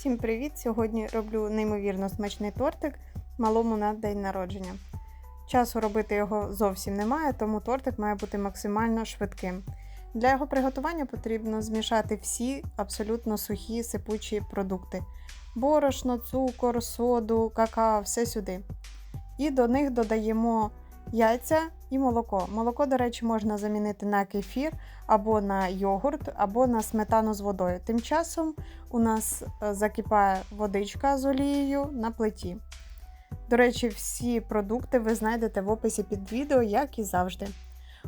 Всім привіт! Сьогодні роблю неймовірно смачний тортик малому на день народження. Часу робити його зовсім немає, тому тортик має бути максимально швидким. Для його приготування потрібно змішати всі абсолютно сухі сипучі продукти: борошно, цукор, соду, какао, все сюди. І до них додаємо яйця і молоко. Молоко, до речі, можна замінити на кефір або на йогурт, або на сметану з водою. Тим часом у нас е, закипає водичка з олією на плиті. До речі, всі продукти ви знайдете в описі під відео, як і завжди.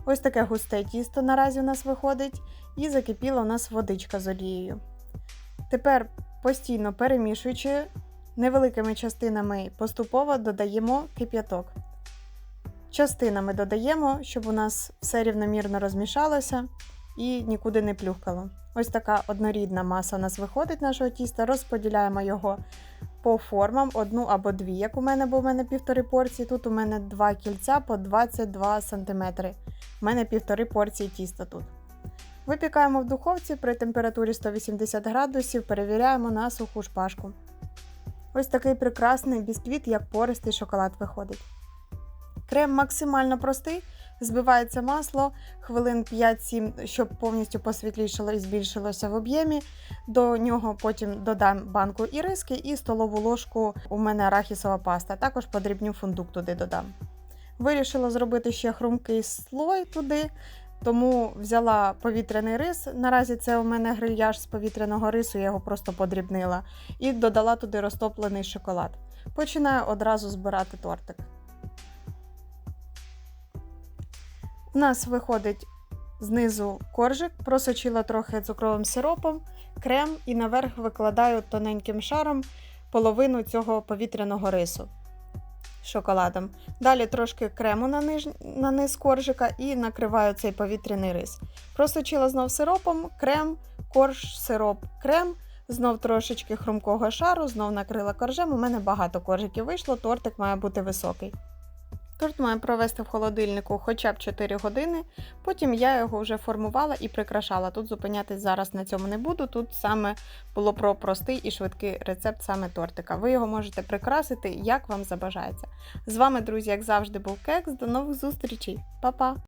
Ось таке густе тісто наразі у нас виходить, і закипіла у нас водичка з олією. Тепер постійно перемішуючи, невеликими частинами поступово додаємо кип'яток. Частинами додаємо, щоб у нас все рівномірно розмішалося і нікуди не плюхкало. Ось така однорідна маса у нас виходить нашого тіста. Розподіляємо його по формам, одну або дві, як у мене, бо у мене півтори порції. Тут у мене два кільця по 22 см. У мене півтори порції тіста тут. Випікаємо в духовці при температурі 180 градусів, перевіряємо на суху шпажку. Ось такий прекрасний бісквіт, як пористий шоколад виходить. Крем максимально простий, збивається масло хвилин 5-7, щоб повністю посвітлішало і збільшилося в об'ємі. До нього потім додам банку іриски і столову ложку у мене арахісова паста. Також подрібню фундук туди додам. Вирішила зробити ще хрумкий слой туди, тому взяла повітряний рис. Наразі це у мене грильяж з повітряного рису, я його просто подрібнила, і додала туди розтоплений шоколад. Починаю одразу збирати тортик. У нас виходить знизу коржик, просочила трохи цукровим сиропом, крем і наверх викладаю тоненьким шаром половину цього повітряного рису шоколадом. Далі трошки крему на, ниж... на низ коржика і накриваю цей повітряний рис. Просочила знов сиропом, крем, корж, сироп, крем. Знов трошечки хрумкого шару, знов накрила коржем. У мене багато коржиків вийшло, тортик має бути високий. Торт маю провести в холодильнику хоча б 4 години. Потім я його вже формувала і прикрашала. Тут зупинятись зараз на цьому не буду. Тут саме було про простий і швидкий рецепт саме тортика. Ви його можете прикрасити, як вам забажається. З вами, друзі, як завжди, був Кекс. До нових зустрічей. Па-па!